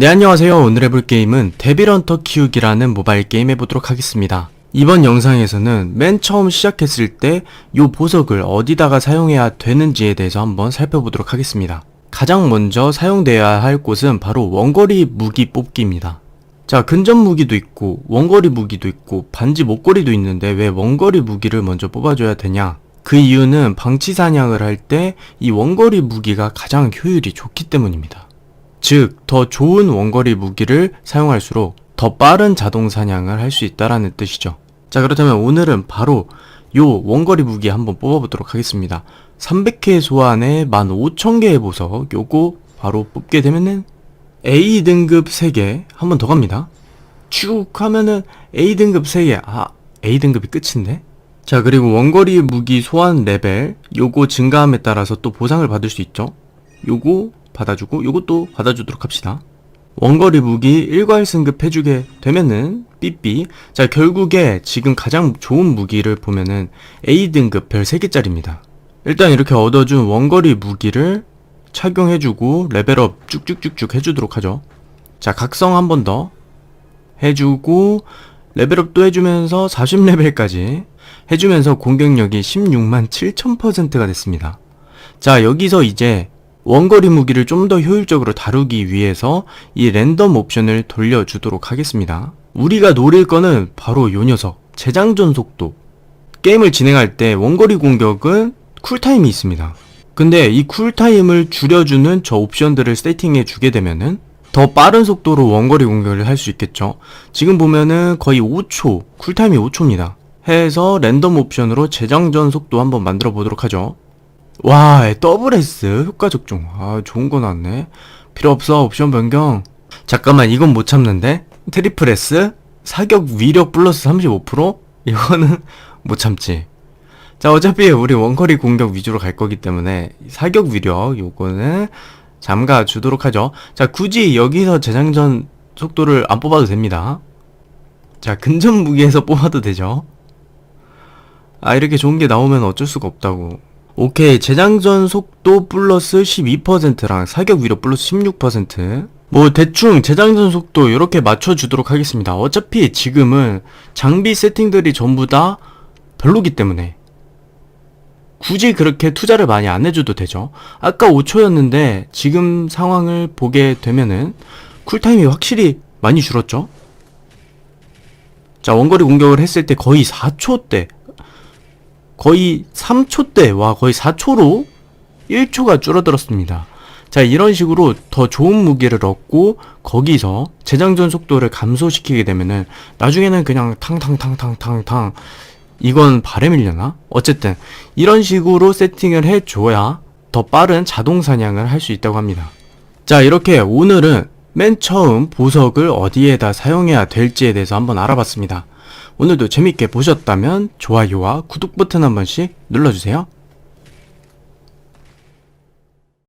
네 안녕하세요. 오늘 해볼 게임은 데빌헌터 키우기라는 모바일 게임 해보도록 하겠습니다. 이번 영상에서는 맨 처음 시작했을 때이 보석을 어디다가 사용해야 되는지에 대해서 한번 살펴보도록 하겠습니다. 가장 먼저 사용되어야 할 곳은 바로 원거리 무기 뽑기입니다. 자 근접 무기도 있고 원거리 무기도 있고 반지 목걸이도 있는데 왜 원거리 무기를 먼저 뽑아줘야 되냐? 그 이유는 방치 사냥을 할 때 이 원거리 무기가 가장 효율이 좋기 때문입니다 즉, 더 좋은 원거리 무기를 사용할수록 더 빠른 자동 사냥을 할 수 있다라는 뜻이죠. 자, 그렇다면 오늘은 바로 요 원거리 무기 한번 뽑아보도록 하겠습니다. 300회 소환에 15,000개의 보석, 요거 바로 뽑게 되면은 A 등급 3개, 한번 더 갑니다. 쭉 하면은 A 등급 3개, 아, A 등급이 끝인데? 자, 그리고 원거리 무기 소환 레벨, 요거 증가함에 따라서 또 보상을 받을 수 있죠. 요거 받아주고 요것도 받아주도록 합시다. 원거리 무기 일괄 승급 해주게 되면은 삐삐 자 결국에 지금 가장 좋은 무기를 보면은 A 등급 별 3개짜리입니다. 일단 이렇게 얻어준 원거리 무기를 착용해주고 레벨업 쭉쭉쭉쭉 해주도록 하죠. 자 각성 한 번 더 해주고 레벨업도 해주면서 40레벨까지 해주면서 공격력이 16만 7000%가 됐습니다. 자 여기서 이제 원거리 무기를 좀 더 효율적으로 다루기 위해서 이 랜덤 옵션을 돌려주도록 하겠습니다. 우리가 노릴 거는 바로 요 녀석, 재장전 속도. 게임을 진행할 때 원거리 공격은 쿨타임이 있습니다. 근데 이 쿨타임을 줄여주는 저 옵션들을 세팅해 주게 되면은 더 빠른 속도로 원거리 공격을 할 수 있겠죠. 지금 보면은 거의 5초, 쿨타임이 5초입니다. 해서 랜덤 옵션으로 재장전 속도 한번 만들어 보도록 하죠. 와, 더블 S 효과 적중. 아, 좋은 거 나왔네. 필요 없어. 옵션 변경. 잠깐만, 이건 못 참는데? 트리플 S? 사격 위력 플러스 35%? 이거는 못 참지. 자, 어차피 우리 원거리 공격 위주로 갈 거기 때문에 사격 위력 요거는 잠가 주도록 하죠. 자, 굳이 여기서 재장전 속도를 안 뽑아도 됩니다. 자, 근접 무기에서 뽑아도 되죠. 아, 이렇게 좋은 게 나오면 어쩔 수가 없다고. 오케이 재장전 속도 플러스 12%랑 사격 위력 플러스 16%. 뭐 대충 재장전 속도 이렇게 맞춰주도록 하겠습니다. 어차피 지금은 장비 세팅들이 전부 다 별로기 때문에 굳이 그렇게 투자를 많이 안 해줘도 되죠. 아까 5초였는데 지금 상황을 보게 되면은 쿨타임이 확실히 많이 줄었죠. 자 원거리 공격을 했을 때 거의 4초대 거의 3초대, 와, 거의 4초로 1초가 줄어들었습니다. 자, 이런 식으로 더 좋은 무기를 얻고, 거기서 재장전 속도를 감소시키게 되면은, 나중에는 그냥 탕탕탕탕탕탕, 이건 바램이려나? 어쨌든, 이런 식으로 세팅을 해줘야 더 빠른 자동 사냥을 할 수 있다고 합니다. 자, 이렇게 오늘은 맨 처음 보석을 어디에다 사용해야 될지에 대해서 한번 알아봤습니다. 오늘도 재밌게 보셨다면 좋아요와 구독 버튼 한 번씩 눌러주세요.